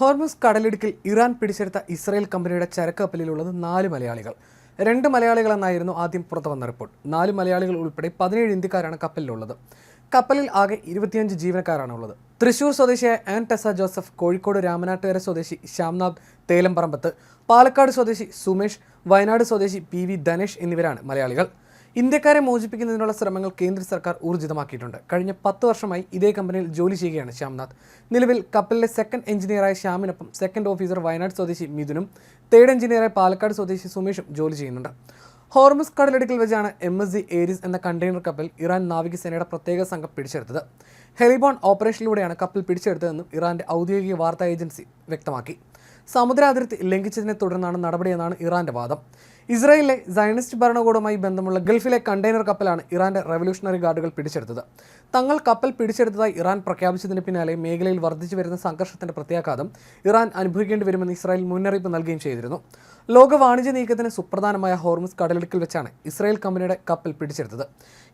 Hormuz കടലിടുക്കിൽ Iran പിടിച്ചെടുത്ത Israel കമ്പനിയുടെ ചരക്ക് കപ്പലിലുള്ളത് നാല് മലയാളികൾ. രണ്ട് മലയാളികൾ എന്നായിരുന്നു ആദ്യം പുറത്തു വന്ന റിപ്പോർട്ട്. നാല് മലയാളികൾ ഉൾപ്പെടെ പതിനേഴ് ഇന്ത്യക്കാരാണ് കപ്പലിലുള്ളത്. കപ്പലിൽ ആകെ ഇരുപത്തിയഞ്ച് ജീവനക്കാരാണ് ഉള്ളത് തൃശൂർ സ്വദേശിയായ Ann Tessa Joseph Kozhikode Ramanattukara സ്വദേശി ശ്യാംനാഥ് തേലംപറമ്പത്ത് പാലക്കാട് സ്വദേശി സുമേഷ് വയനാട് സ്വദേശി പി വി ധനേഷ് എന്നിവരാണ് മലയാളികൾ. ഇന്ത്യക്കാരെ മോചിപ്പിക്കുന്നതിനുള്ള ശ്രമങ്ങൾ കേന്ദ്ര സർക്കാർ ഊർജിതമാക്കിയിട്ടുണ്ട്. കഴിഞ്ഞ പത്ത് വർഷമായി ഇതേ കമ്പനിയിൽ ജോലി ചെയ്യുകയാണ് ശ്യാംനാഥ്. നിലവിൽ കപ്പലിലെ സെക്കൻഡ് എഞ്ചിനീയറായ ശ്യാമിനൊപ്പം സെക്കൻഡ് ഓഫീസർ വയനാട് സ്വദേശി മിഥുനും തേർഡ് എഞ്ചിനീയറായ പാലക്കാട് സ്വദേശി സുമേഷും ജോലി ചെയ്യുന്നുണ്ട്. ഹോർമസ് കടലിടുക്കിൽ വെച്ചാണ് എം എസ് ജി ഏരിസ് എന്ന കണ്ടെയ്നർ കപ്പൽ ഇറാൻ നാവികസേനയുടെ പ്രത്യേക സംഘം പിടിച്ചെടുത്തത്. ഹെലിബോൺ ഓപ്പറേഷനിലൂടെയാണ് കപ്പൽ പിടിച്ചെടുത്തതെന്നും ഇറാന്റെ ഔദ്യോഗിക വാർത്താ ഏജൻസി വ്യക്തമാക്കി. സമുദ്ര അതിർത്തി ലംഘിച്ചതിനെ തുടർന്നാണ് നടപടിയെന്നാണ് ഇറാന്റെ വാദം. ഇസ്രായേലിലെ സയനിസ്റ്റ് ഭരണകൂടവുമായി ബന്ധമുള്ള ഗൾഫിലെ കണ്ടെയ്നർ കപ്പലാണ് ഇറാന്റെ റവല്യൂഷണറി ഗാർഡുകൾ പിടിച്ചെടുത്തത്. തങ്ങൾ കപ്പൽ പിടിച്ചെടുത്തതായി ഇറാൻ പ്രഖ്യാപിച്ചതിന് പിന്നാലെ മേഖലയിൽ വർദ്ധിച്ചു വരുന്ന സംഘർഷത്തിന്റെ പ്രത്യാഘാതം ഇറാൻ അനുഭവിക്കേണ്ടി വരുമെന്ന് ഇസ്രായേൽ മുന്നറിയിപ്പ് നൽകുകയും ചെയ്തിരുന്നു. ലോക വാണിജ്യ നീക്കത്തിന് സുപ്രധാനമായ ഹോർമുസ് കടലിടുക്കിൽ വെച്ചാണ് ഇസ്രായേൽ കമ്പനിയുടെ കപ്പൽ പിടിച്ചെടുത്തത്.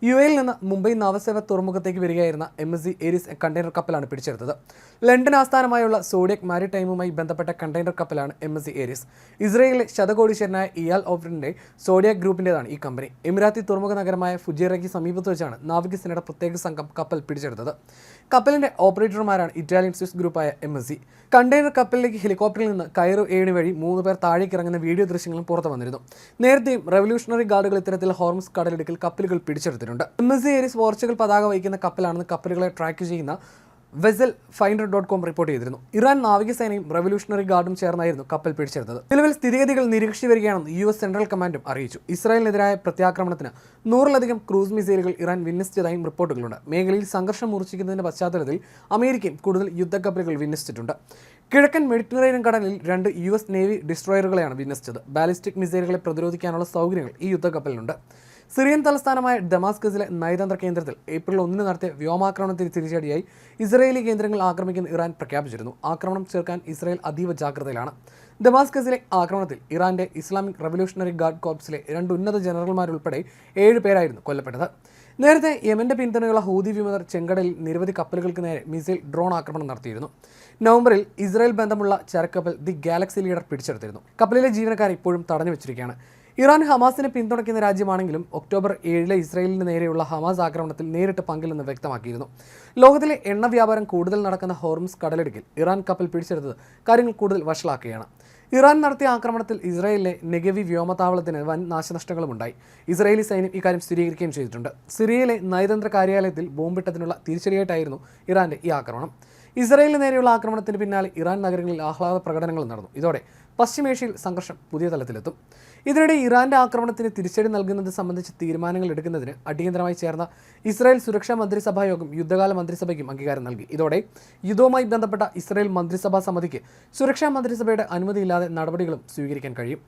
യു എയിൽ നിന്ന് മുംബൈ നവസേവ തുറമുഖത്തേക്ക് വരികയായിരുന്ന M S C Aries container കപ്പലാണ് പിടിച്ചെടുത്തത്. ലണ്ടൻ ആസ്ഥാനമായുള്ള സോഡിയക് മാരിടൈമുമായി ബന്ധപ്പെട്ട കണ്ടെയ്നർ കപ്പലാണ് എം എസ് സി ഏരിസ്. ഇസ്രായേലിലെ ശതകോടീശ്വരനായ ഇയാൽ ഓഫറിന്റെ സോഡിയക് ഗ്രൂപ്പിന്റെതാണ് ഈ കമ്പനി എമിറാത്തി തുറമുഖ നഗരമായ ഫുജേറയ്ക്ക് സമീപത്ത് വെച്ചാണ് നാവികസേനയുടെ പ്രത്യേക സംഘം കപ്പൽ പിടിച്ചെടുത്തത്. കപ്പലിന്റെ ഓപ്പറേറ്റർമാരാണ് ഇറ്റാലിയൻ സ്വിസ് ഗ്രൂപ്പായ എം എസ് സി. കണ്ടെയ്നർ കപ്പലിലേക്ക് ഹെലികോപ്റ്ററിൽ നിന്ന് കയറു ഏണി വഴി മൂന്ന് പേർ താഴേക്ക് ഇറങ്ങുന്ന വീഡിയോ ദൃശ്യങ്ങളും പുറത്തു വന്നിരുന്നു. നേരത്തെയും റവല്യൂഷണറി ഗാർഡുകൾ ഇത്തരത്തിൽ ഹോർമസ് കടലിടുക്കിൽ കപ്പലുകൾ പിടിച്ചെടുത്തിട്ടുണ്ട്. M S C Aries Portugal പതാക വഹിക്കുന്ന കപ്പലാണെന്ന് കപ്പലുകളെ ട്രാക്ക് ചെയ്യുന്ന vessel finder dot com report ചെയ്തിരുന്നു. ഇറാൻ നാവികസേനയും റവല്യൂഷണറി ഗാർഡും ചേർന്നായിരുന്നു കപ്പൽ പിടിച്ചെടുത്തത്. നിലവിൽ സ്ഥിതിഗതികൾ നിരീക്ഷിച്ചു വരികയാണെന്ന് യു എസ് സെൻട്രൽ കമാൻഡും അറിയിച്ചു. ഇസ്രായേലിനെതിരായ പ്രത്യാക്രമണത്തിന് നൂറിലധികം ക്രൂസ് മിസൈലുകൾ ഇറാൻ വിന്യസിച്ചതായും റിപ്പോർട്ടുകളുണ്ട്. മേഖലയിൽ സംഘർഷം മൂർച്ഛിക്കുന്നതിന്റെ പശ്ചാത്തലത്തിൽ അമേരിക്കയും കൂടുതൽ യുദ്ധക്കപ്പലുകൾ വിന്യസിച്ചിട്ടുണ്ട്. കിഴക്കൻ മെഡിറ്ററേനിയൻ കടലിൽ രണ്ട് യു എസ് നേവി ഡിസ്ട്രോയറുകളെയാണ് വിന്യസിച്ചത്. ബാലിസ്റ്റിക് മിസൈലുകളെ പ്രതിരോധിക്കാനുള്ള സൗകര്യങ്ങൾ ഈ യുദ്ധക്കപ്പലിനുണ്ട്. സിറിയൻ തലസ്ഥാനമായ ഡമാസ്കസിലെ നയതന്ത്ര കേന്ദ്രത്തിൽ ഏപ്രിൽ ഒന്നിന് നടത്തിയ വ്യോമാക്രമണത്തിന് തിരിച്ചടിയായി ഇസ്രയേലി കേന്ദ്രങ്ങൾ ആക്രമിക്കുന്ന ഇറാൻ പ്രഖ്യാപിച്ചിരുന്നു. ആക്രമണം ചേർക്കാൻ ഇസ്രായേൽ അതീവ ജാഗ്രതയിലാണ്. ഡമാസ്കസിലെ ആക്രമണത്തിൽ ഇറാന്റെ ഇസ്ലാമിക് റവല്യൂഷണറി ഗാർഡ് കോർപ്സിലെ രണ്ട് ഉന്നത ജനറൽമാരുൾപ്പെടെ ഏഴ് പേരായിരുന്നു കൊല്ലപ്പെട്ടത്. നേരത്തെ യമന്റെ പിന്തുണയുള്ള ഹൂതി വിമതർ ചെങ്കടലിൽ നിരവധി കപ്പലുകൾക്ക് നേരെ മിസൈൽ ഡ്രോൺ ആക്രമണം നടത്തിയിരുന്നു. നവംബറിൽ ഇസ്രായേൽ ബന്ധമുള്ള ചരക്കപ്പൽ ദി ഗാലക്സി ലീഡർ പിടിച്ചെടുത്തിരുന്നു. കപ്പലിലെ ജീവനക്കാർ ഇപ്പോഴും തടഞ്ഞു വെച്ചിരിക്കുകയാണ് ഇറാൻ ഹമാസിനെ പിന്തുണയ്ക്കുന്ന രാജ്യമാണെങ്കിലും ഒക്ടോബർ ഏഴിലെ ഇസ്രായേലിന് നേരെയുള്ള ഹമാസ് ആക്രമണത്തിൽ നേരിട്ട് പങ്കില്ലെന്ന് വ്യക്തമാക്കിയിരുന്നു. ലോകത്തിലെ എണ്ണ വ്യാപാരം കൂടുതൽ നടക്കുന്ന ഹോർമസ് കടലിടുക്കിൽ ഇറാൻ കപ്പൽ പിടിച്ചെടുത്തത് കാര്യങ്ങൾ കൂടുതൽ വഷളാക്കുകയാണ്. ഇറാൻ നടത്തിയ ആക്രമണത്തിൽ ഇസ്രായേലിലെ നെഗവി വ്യോമതാവളത്തിന് വൻ നാശനഷ്ടങ്ങളും ഉണ്ടായി. ഇസ്രായേലി സൈന്യം ഇക്കാര്യം സ്ഥിരീകരിക്കുകയും ചെയ്തിട്ടുണ്ട്. സിറിയയിലെ നയതന്ത്ര കാര്യാലയത്തിൽ ബോംബിട്ടതിനുള്ള തിരിച്ചടിയായിട്ടായിരുന്നു ഇറാന്റെ ഈ ആക്രമണം. ഇസ്രായേലിന് നേരെയുള്ള ആക്രമണത്തിന് പിന്നാലെ ഇറാൻ നഗരങ്ങളിൽ ആഹ്ലാദ പ്രകടനങ്ങൾ നടന്നു. ഇതോടെ പശ്ചിമേഷ്യയിൽ സംഘർഷം പുതിയ തലത്തിലെത്തും. ഇതിനിടെ ഇറാന്റെ ആക്രമണത്തിന് തിരിച്ചടി നൽകുന്നത് സംബന്ധിച്ച് തീരുമാനങ്ങൾ എടുക്കുന്നതിന് അടിയന്തരമായി ചേർന്ന ഇസ്രായേൽ സുരക്ഷാ മന്ത്രിസഭാ യോഗം യുദ്ധകാല മന്ത്രിസഭയ്ക്കും അംഗീകാരം നൽകി. ഇതോടെ യുദ്ധവുമായി ബന്ധപ്പെട്ട ഇസ്രായേൽ മന്ത്രിസഭാ സമിതിക്ക് സുരക്ഷാ മന്ത്രിസഭയുടെ അനുമതിയില്ലാതെ നടപടികളും സ്വീകരിക്കാൻ കഴിയും.